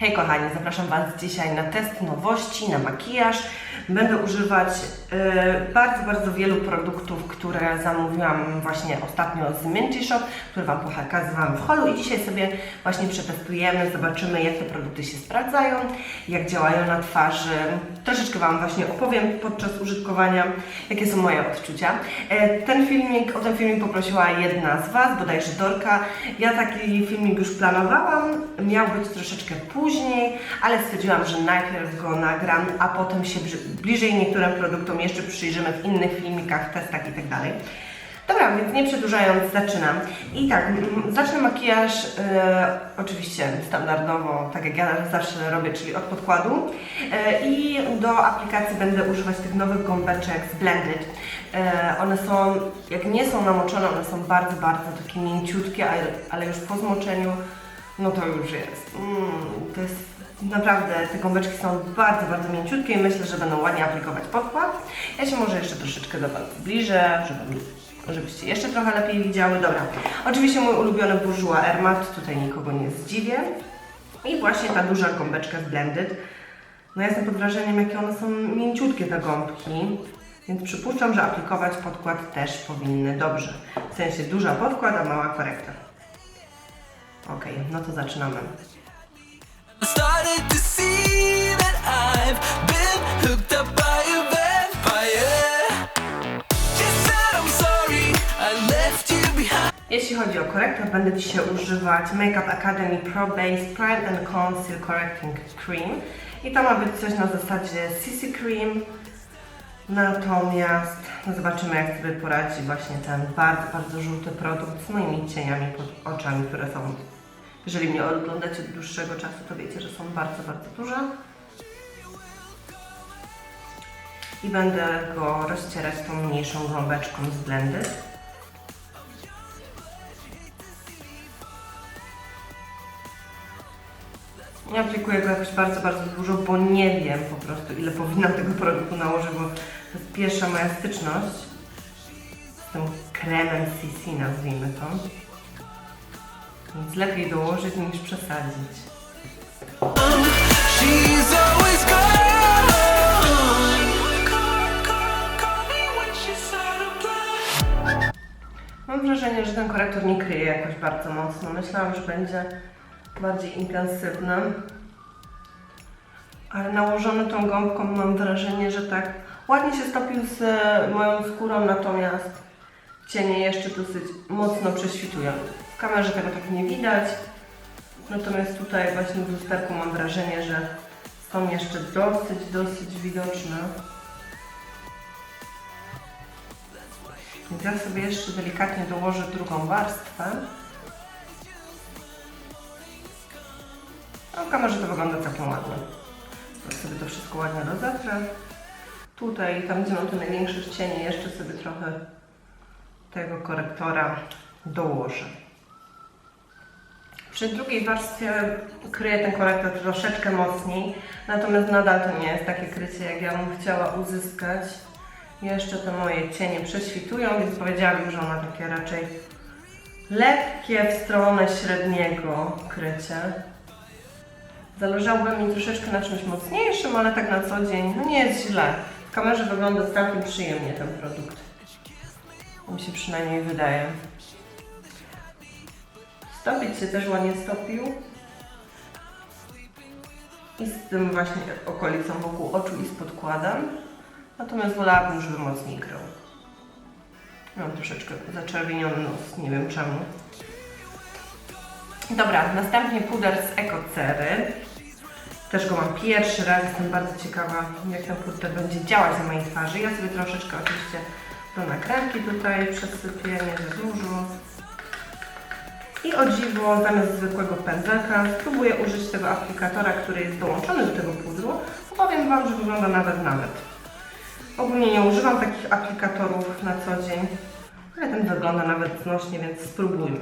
Hej kochani, zapraszam Was dzisiaj na test nowości, na makijaż. Będę używać e, bardzo, bardzo wielu produktów, które zamówiłam właśnie ostatnio z Minty Shop, które Wam pokazywałam w holu i dzisiaj sobie właśnie przetestujemy, zobaczymy jak te produkty się sprawdzają, jak działają na twarzy. Troszeczkę Wam właśnie opowiem podczas użytkowania, jakie są moje odczucia. E, ten filmik, o ten filmik poprosiła jedna z Was, bodajże Dorka. Ja taki filmik już planowałam, miał być troszeczkę później, ale stwierdziłam, że najpierw go nagram, a potem się bliżej niektórym produktom jeszcze przyjrzymy w innych filmikach, testach i tak. Dobra, więc nie przedłużając, zaczynam. I tak, zacznę makijaż e, oczywiście standardowo, tak jak ja zawsze robię, czyli od podkładu. E, I do aplikacji będę używać tych nowych gąbeczek z Blended. E, one są, jak nie są namoczone, one są bardzo, bardzo takie mięciutkie, ale, ale już po zmoczeniu, no to już jest. Mm, to jest naprawdę, te gąbeczki są bardzo, bardzo mięciutkie i myślę, że będą ładnie aplikować podkład. Ja się może jeszcze troszeczkę do Was zbliżę, żeby żebyście jeszcze trochę lepiej widziały. Dobra, oczywiście mój ulubiony Bourjois Hermat, tutaj nikogo nie zdziwię. I właśnie ta duża gąbeczka z Blended. No ja jestem pod wrażeniem, jakie one są mięciutkie te gąbki, więc przypuszczam, że aplikować podkład też powinny dobrze. W sensie duża podkład, a mała korekta. Ok, no to zaczynamy. Jeśli chodzi o korektor, będę dzisiaj używać Makeup Academy Pro Base Prime and Conceal Correcting Cream. I to ma być coś na zasadzie CC Cream. Natomiast no zobaczymy, jak sobie poradzi właśnie ten bardzo, bardzo żółty produkt z moimi cieniami pod oczami, które są, jeżeli mnie oglądacie od dłuższego czasu, to wiecie, że są bardzo, bardzo duże. I będę go rozcierać tą mniejszą gąbeczką z Blended. Nie aplikuję go jakoś bardzo, bardzo dużo, bo nie wiem po prostu ile powinnam tego produktu nałożyć, bo to jest pierwsza moja styczność z tym kremem CC, nazwijmy to. Więc lepiej dołożyć niż przesadzić. Mam wrażenie, że ten korektor nie kryje jakoś bardzo mocno. Myślałam, że będzie bardziej intensywny. Ale nałożony tą gąbką mam wrażenie, że tak ładnie się stopił z e, moją skórą, natomiast cienie jeszcze dosyć mocno prześwitują. W kamerze tego tak nie widać. Natomiast tutaj właśnie w lusterku mam wrażenie, że są jeszcze dosyć, dosyć widoczne. Więc ja sobie jeszcze delikatnie dołożę drugą warstwę. No, w kamerze to wygląda całkiem ładnie. Tak sobie to wszystko ładnie rozetrę. Tutaj, tam gdzie mam te największe cienie, jeszcze sobie trochę tego korektora dołożę. Przy drugiej warstwie kryję ten korektor troszeczkę mocniej, natomiast nadal to nie jest takie krycie, jak ja bym chciała uzyskać. Jeszcze te moje cienie prześwitują, więc powiedziałabym, że on ma takie raczej lekkie w stronę średniego krycie. Zależałoby mi troszeczkę na czymś mocniejszym, ale tak na co dzień no nie jest źle. W kamerze wygląda całkiem przyjemnie ten produkt. Mi się przynajmniej wydaje. Stopić się też ładnie stopił. I z tym właśnie okolicą wokół oczu i z podkładem. Natomiast wolałabym, żeby mocniej krył. Mam troszeczkę zaczerwieniony nos, nie wiem czemu. Dobra, następnie puder z Ekocery. Też go mam pierwszy raz, jestem bardzo ciekawa, jak ten puder będzie działać na mojej twarzy. Ja sobie troszeczkę oczywiście do nakrętki tutaj przesypię, nie za dużo. I o dziwo, zamiast zwykłego pędzelka, spróbuję użyć tego aplikatora, który jest dołączony do tego pudru. Powiem Wam, że wygląda nawet nawet. Ogólnie nie używam takich aplikatorów na co dzień, ale ten wygląda nawet znośnie, więc spróbujmy.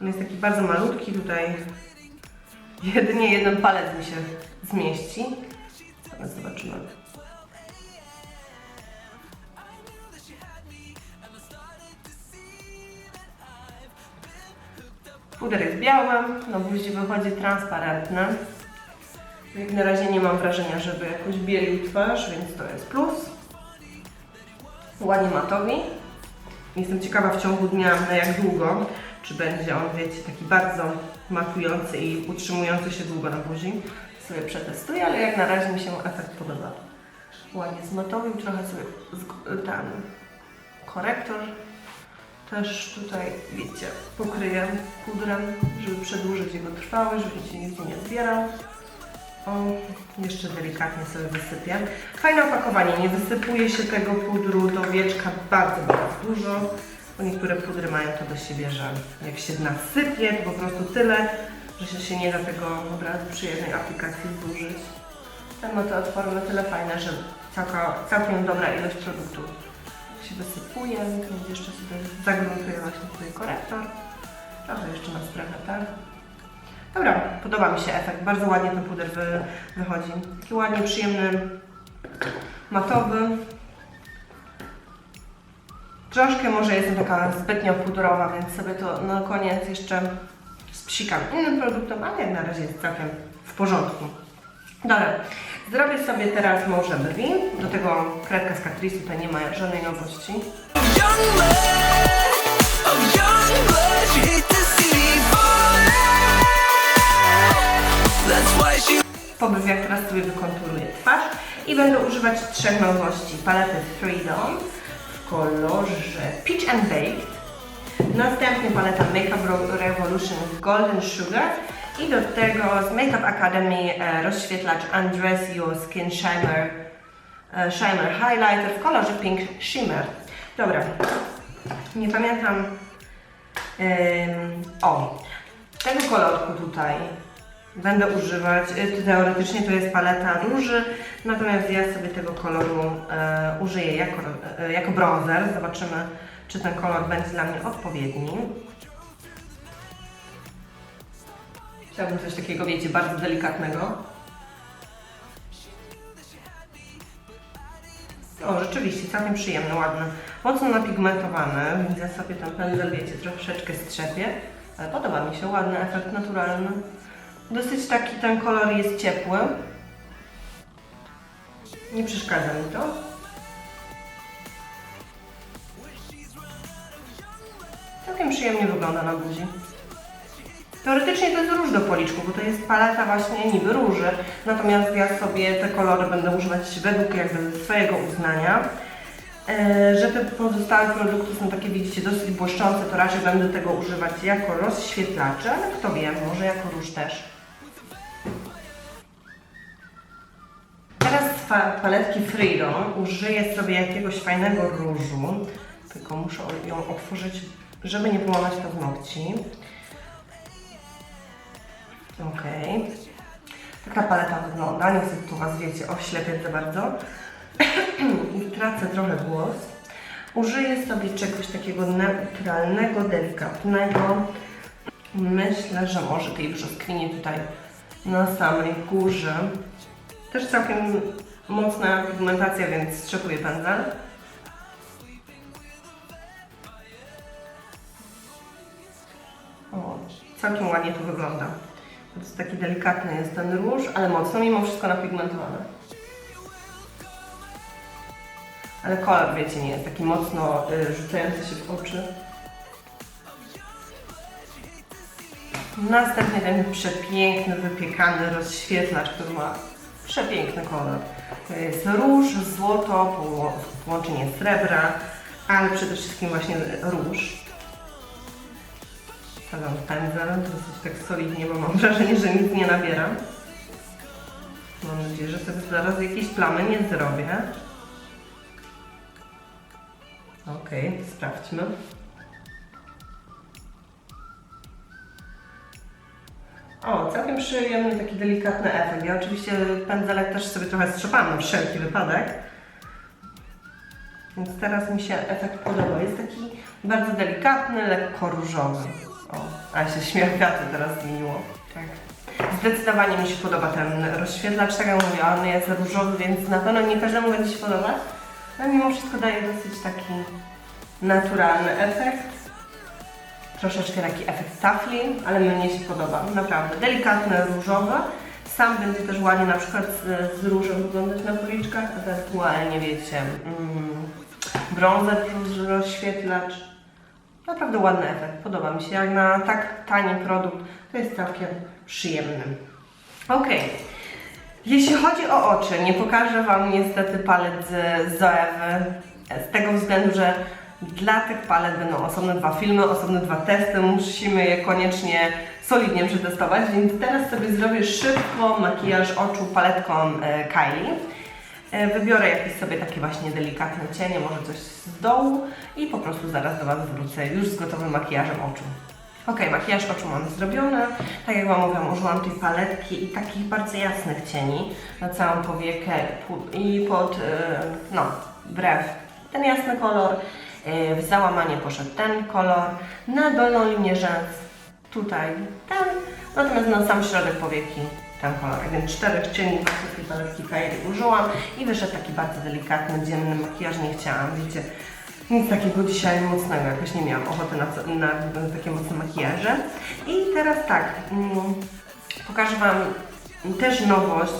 On jest taki bardzo malutki, tutaj jedynie jeden palec mi się zmieści. Ale zobaczymy. Puder jest biały, na buzi wychodzi transparentny. Jak na razie nie mam wrażenia, żeby jakoś bielił twarz, więc to jest plus. Ładnie matowi. Jestem ciekawa w ciągu dnia na jak długo, czy będzie on, wiecie, taki bardzo matujący i utrzymujący się długo na buzi. Sobie przetestuję, ale jak na razie mi się efekt podoba. Ładnie zmatowił, trochę sobie zg- ten korektor też tutaj, wiecie, pokryję pudrem, żeby przedłużyć jego trwałość, żeby się nigdzie nie zbierał. O, jeszcze delikatnie sobie wysypię. Fajne opakowanie, nie wysypuje się tego pudru do wieczka bardzo, bardzo dużo, bo niektóre pudry mają to do siebie, że jak się nasypie, to po prostu tyle, że się, nie da tego od razu przy jednej aplikacji zużyć. Ten ma te otwory na tyle fajne, że całka, całkiem dobra ilość produktu się wysypuje, więc jeszcze sobie zagruntuję właśnie tutaj korektor. Trochę jeszcze na strefę, tak? Dobra, podoba mi się efekt. Bardzo ładnie ten puder wy, wychodzi. Taki ładnie, przyjemny, matowy. Troszkę może jestem taka zbytnio pudrowa, więc sobie to na koniec jeszcze spsikam innym produktem, ale jak na razie jest całkiem w porządku. Dobra, zrobię sobie teraz może brwi. Do tego kredka z Catrice, tutaj nie ma żadnej nowości. She Po brwiach teraz sobie wykonturuję twarz i będę używać trzech nowości. Palety Freedom w kolorze Peach and Baked. Następnie paleta Makeup Revolution Golden Sugar i do tego z Makeup Academy e, rozświetlacz Undress Your Skin Shimmer, e, Shimmer Highlighter w kolorze Pink Shimmer. Dobra, nie pamiętam. O, tego kolorku tutaj będę używać. y, Teoretycznie to jest paleta róży, natomiast ja sobie tego koloru e, użyję jako, e, jako bronzer. Zobaczymy, czy ten kolor będzie dla mnie odpowiedni. Chciałabym coś takiego, wiecie, bardzo delikatnego. O, rzeczywiście, całkiem przyjemny, ładny. Mocno napigmentowany, ja sobie ten pędzel, wiecie, troszeczkę strzepię. Ale podoba mi się, ładny efekt naturalny. Dosyć taki ten kolor jest ciepły. Nie przeszkadza mi to. Całkiem przyjemnie wygląda na buzi. Teoretycznie to jest róż do policzku, bo to jest paleta właśnie niby róży. Natomiast ja sobie te kolory będę używać według jakby swojego uznania. E, że te pozostałe produkty są takie, widzicie, dosyć błyszczące, to raczej będę tego używać jako rozświetlacze, ale kto wie, może jako róż też. Teraz z paletki Freedom użyję sobie jakiegoś fajnego różu, tylko muszę ją otworzyć, żeby nie połamać paznokci. Okej. Ta paleta wygląda, nie chcę tu Was, wiecie, oślepiać za bardzo. I tracę trochę głos. Użyję sobie czegoś takiego neutralnego, delikatnego. Myślę, że może tej brzoskwini tutaj na samej górze. Też całkiem mocna pigmentacja, więc strzepuję pędzel. O, całkiem ładnie to wygląda. Jest taki delikatny jest ten róż, ale mocno mimo wszystko napigmentowany. Ale kolor, wiecie, nie jest taki mocno y, rzucający się w oczy. Następnie ten przepiękny, wypiekany rozświetlacz, który ma przepiękny kolor. To jest róż, złoto, połączenie srebra, ale przede wszystkim właśnie róż. W pędzel, dosyć tak solidnie, bo mam wrażenie, że nic nie nabieram. Mam nadzieję, że sobie zaraz jakieś plamy nie zrobię. Okej, sprawdźmy. O, całkiem przyjemny, taki delikatny efekt. Ja oczywiście pędzelek też sobie trochę strzepałam na wszelki wypadek. Więc teraz mi się efekt podoba. Jest taki bardzo delikatny, lekko różowy. O, a się śmierkaty teraz zmieniło. Tak. Zdecydowanie mi się podoba ten rozświetlacz. Tak jak mówię, on jest różowy, więc na pewno nie każdemu będzie się podobać. Ale mimo wszystko daje dosyć taki naturalny efekt. troszeczkę taki efekt tafli, ale mnie się podoba, naprawdę. Delikatne, różowe. Sam będzie też ładnie na przykład z, z różem wyglądać na policzkach, ewentualnie wiecie, mm, brązer rozświetlacz. Naprawdę ładny efekt, podoba mi się. Jak na tak tani produkt, to jest całkiem przyjemny. Ok. Jeśli chodzi o oczy, nie pokażę Wam niestety palet z Zoewy, z tego względu, że dla tych palet będą osobne dwa filmy, osobne dwa testy, musimy je koniecznie solidnie przetestować, więc teraz sobie zrobię szybko makijaż oczu paletką e, Kylie. E, Wybiorę jakieś sobie takie właśnie delikatne cienie, może coś z dołu i po prostu zaraz do Was wrócę już z gotowym makijażem oczu. Ok, makijaż oczu mam zrobiony. Tak jak Wam mówiłam, użyłam tej paletki i takich bardzo jasnych cieni na całą powiekę i pod, e, no, brew ten jasny kolor. E, W załamanie poszedł ten kolor. Na dolną linię rzęs tutaj ten, natomiast na sam środek powieki ten kolor. Więc czterech cieni właśnie z tej paletki Kylie użyłam i wyszedł taki bardzo delikatny, dzienny makijaż. Nie chciałam, wiecie, nic takiego dzisiaj mocnego, jakoś nie miałam ochoty na, na, takie mocne makijaże. I teraz tak, mm, pokażę Wam też nowość,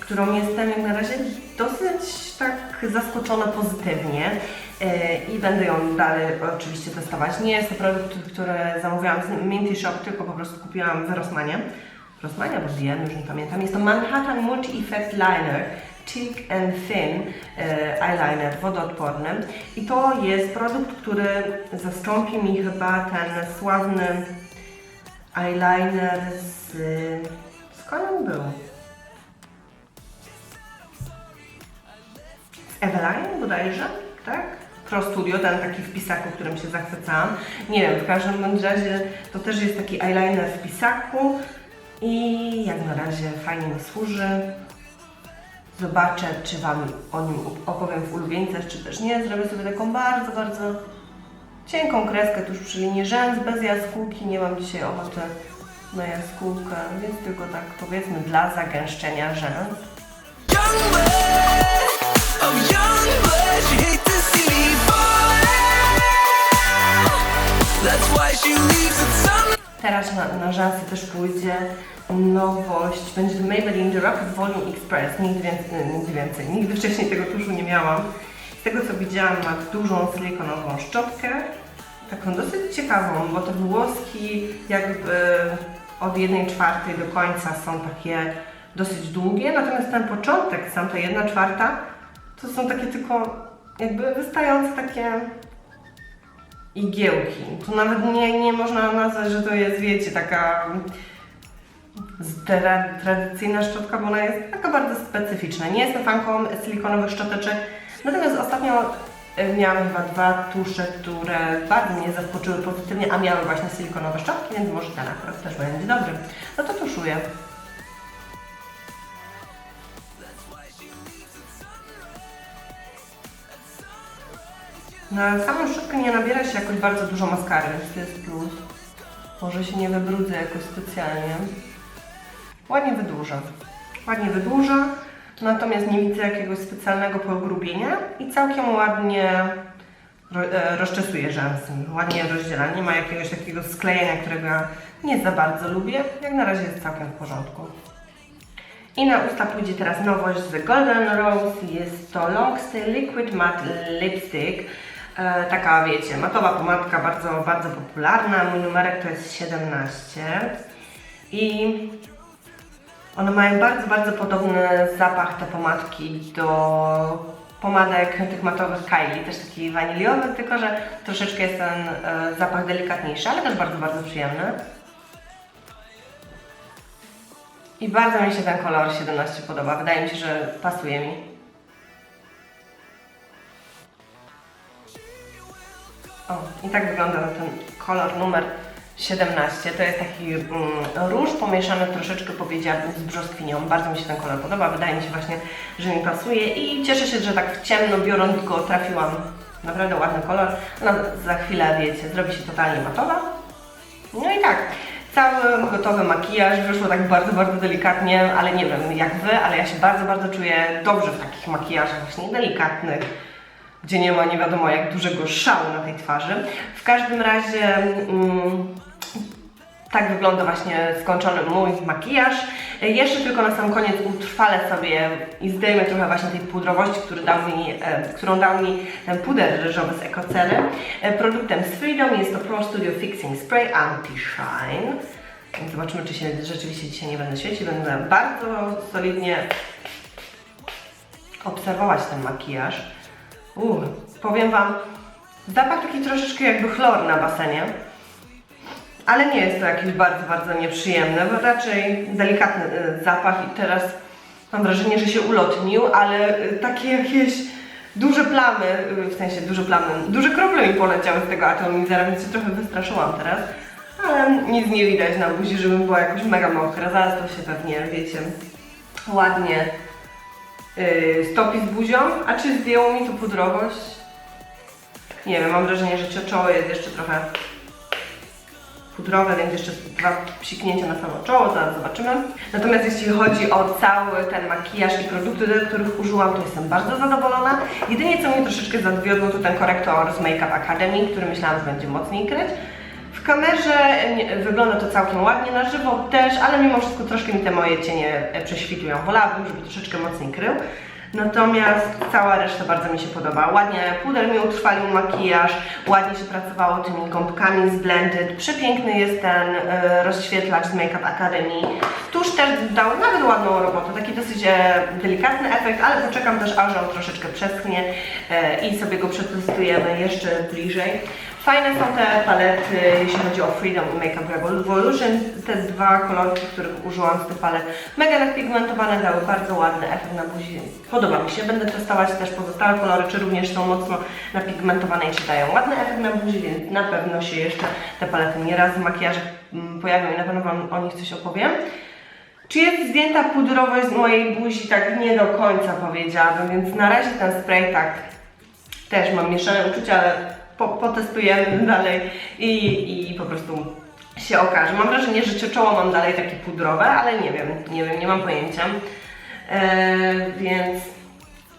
którą jestem jak na razie dosyć tak zaskoczona pozytywnie e, i będę ją dalej oczywiście testować. Nie jest to produkt, który zamówiłam z Minty Shop, tylko po prostu kupiłam w Rossmanie. W Rossmanie albo DM, już nie pamiętam. Jest to Manhattan Multi-Effect Liner Cheek and Thin e, Eyeliner wodoodporny i to jest produkt, który zastąpi mi chyba ten sławny eyeliner z... skąd on był? Eveline bodajże, tak? Pro Studio, ten taki w pisaku, którym się zachwycałam. Nie wiem, w każdym razie to też jest taki eyeliner w pisaku i jak na razie fajnie mi służy. Zobaczę, czy Wam o nim opowiem w ulubieńcach, czy też nie. Zrobię sobie taką bardzo, bardzo cienką kreskę tuż przy linii rzęs, bez jaskółki. Nie mam dzisiaj ochoty na jaskółkę, więc tylko tak powiedzmy dla zagęszczenia rzęs. Teraz na, na rzęsy też pójdzie nowość. Będzie Maybelline The Rapid Volume Express. Nigdy więcej, nigdy więcej. Nigdy wcześniej tego tuszu nie miałam. Z tego co widziałam ma dużą silikonową szczotkę. Taką dosyć ciekawą, bo te włoski jakby od 1 czwartej do końca są takie dosyć długie, natomiast ten początek, sam ta 1 czwarta, to są takie tylko jakby wystające takie igiełki. Tu nawet nie, nie można nazwać, że to jest, wiecie, taka tra tradycyjna szczotka, bo ona jest taka bardzo specyficzna. Nie jestem fanką silikonowych szczoteczek, natomiast ostatnio e, miałam chyba dwa tusze, które bardzo mnie zaskoczyły pozytywnie, a miały właśnie silikonowe szczotki, więc może ten akurat też będzie dobry. No to tuszuję. Na samą szczotkę nie nabiera się jakoś bardzo dużo maskary, to jest plus. Może się nie wybrudzę jakoś specjalnie. Ładnie wydłuża. Ładnie wydłuża, natomiast nie widzę jakiegoś specjalnego pogrubienia i całkiem ładnie e, rozczesuje rzęsy. Ładnie rozdziela. Nie ma jakiegoś takiego sklejenia, którego ja nie za bardzo lubię. Jak na razie jest całkiem w porządku. I na usta pójdzie teraz nowość z Golden Rose. Jest to Long Stay Liquid Matte Lipstick. E, taka, wiecie, matowa pomadka, bardzo, bardzo popularna. Mój numerek to jest 17. I one mają bardzo, bardzo podobny zapach, te pomadki, do pomadek tych matowych Kylie, też taki waniliowy, tylko że troszeczkę jest ten e, zapach delikatniejszy, ale też bardzo, bardzo przyjemny. I bardzo mi się ten kolor 17 podoba. Wydaje mi się, że pasuje mi. O, i tak wygląda ten kolor numer 17. To jest taki mm, róż pomieszany troszeczkę powiedziałabym z brzoskwinią. Bardzo mi się ten kolor podoba. Wydaje mi się właśnie, że mi pasuje i cieszę się, że tak w ciemno biorąc go trafiłam. Naprawdę ładny kolor. No, za chwilę, wiecie, zrobi się totalnie matowa. No i tak, cały gotowy makijaż wyszło tak bardzo, bardzo delikatnie, ale nie wiem jak Wy, ale ja się bardzo, bardzo czuję dobrze w takich makijażach właśnie delikatnych, gdzie nie ma nie wiadomo jak dużego szału na tej twarzy. W każdym razie mm, tak wygląda właśnie skończony mój makijaż. Jeszcze tylko na sam koniec utrwalę sobie i zdejmę trochę właśnie tej pudrowości, który dał mi, e, którą dał mi ten puder ryżowy z Ecocery. E, Produktem z Freedom jest to Pro Studio Fixing Spray Anti-Shine. Zobaczymy, czy się rzeczywiście dzisiaj nie będę świecić. Będę bardzo solidnie obserwować ten makijaż. Uuu, powiem Wam, zapach taki troszeczkę jakby chlor na basenie. Ale nie jest to jakiś bardzo, bardzo nieprzyjemny, bo raczej delikatny y, zapach i teraz mam wrażenie, że się ulotnił, ale y, takie jakieś duże plamy, y, w sensie duże plamy, duże krople mi poleciały z tego atomizera, więc się trochę wystraszyłam teraz. Ale nic nie widać na buzi, żebym była jakoś mega mokra. Zaraz to się pewnie, wiecie, ładnie yy, stopi z buzią. A czy zdjęło mi to pudrowość? Nie wiem, mam wrażenie, że czoło jest jeszcze trochę pudrowe, więc jeszcze dwa psiknięcia na samo czoło, zaraz zobaczymy. Natomiast jeśli chodzi o cały ten makijaż i produkty, do których użyłam, to jestem bardzo zadowolona. Jedynie co mnie troszeczkę zawiodło to ten korektor z Makeup Academy, który myślałam, że będzie mocniej kryć. W kamerze nie- wygląda to całkiem ładnie, na żywo też, ale mimo wszystko troszkę mi te moje cienie e, prześwitują. Wolałabym, żeby troszeczkę mocniej krył. Natomiast cała reszta bardzo mi się podoba. Ładnie puder mi utrwalił makijaż, ładnie się pracowało tymi gąbkami z Blended. Przepiękny jest ten e, rozświetlacz z Makeup Academy. Tuż też dał nawet ładną robotę, taki dosyć e, delikatny efekt, ale poczekam też aż on troszeczkę przeschnie e, i sobie go przetestujemy jeszcze bliżej. Fajne są te palety, jeśli chodzi o Freedom Makeup Revolution. Te dwa kolorki, których użyłam z tych palet, mega napigmentowane, dały bardzo ładny efekt na buzi. Podoba mi się. Będę testować też pozostałe kolory, czy również są mocno napigmentowane i czy dają ładny efekt na buzi, więc na pewno się jeszcze te palety nieraz w makijażach mm, pojawią i na pewno Wam o nich coś opowiem. Czy jest zdjęta pudrowość z mojej buzi? Tak nie do końca powiedziałabym, więc na razie ten spray tak też mam mieszane uczucia, ale po, potestujemy dalej i, i po prostu się okaże. Mam wrażenie, że cieczoło mam dalej takie pudrowe, ale nie wiem, nie wiem, nie mam pojęcia. Eee, więc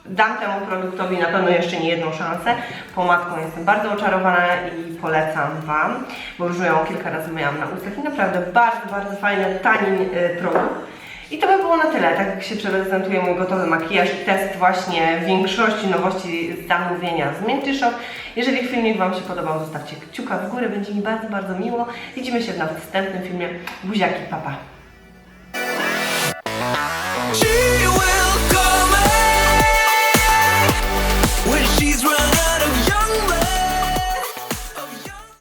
dam temu produktowi na pewno jeszcze nie jedną szansę. Pomadką jestem bardzo oczarowana i polecam Wam, bo już ją kilka razy myłam na ustach i naprawdę bardzo, bardzo fajny, tani y, produkt. I to by było na tyle, tak jak się prezentuje mój gotowy makijaż i test właśnie większości nowości zamówienia z Minty Shop. Jeżeli filmik Wam się podobał, zostawcie kciuka w górę, będzie mi bardzo, bardzo miło. Widzimy się w następnym filmie. Buziaki, papa. She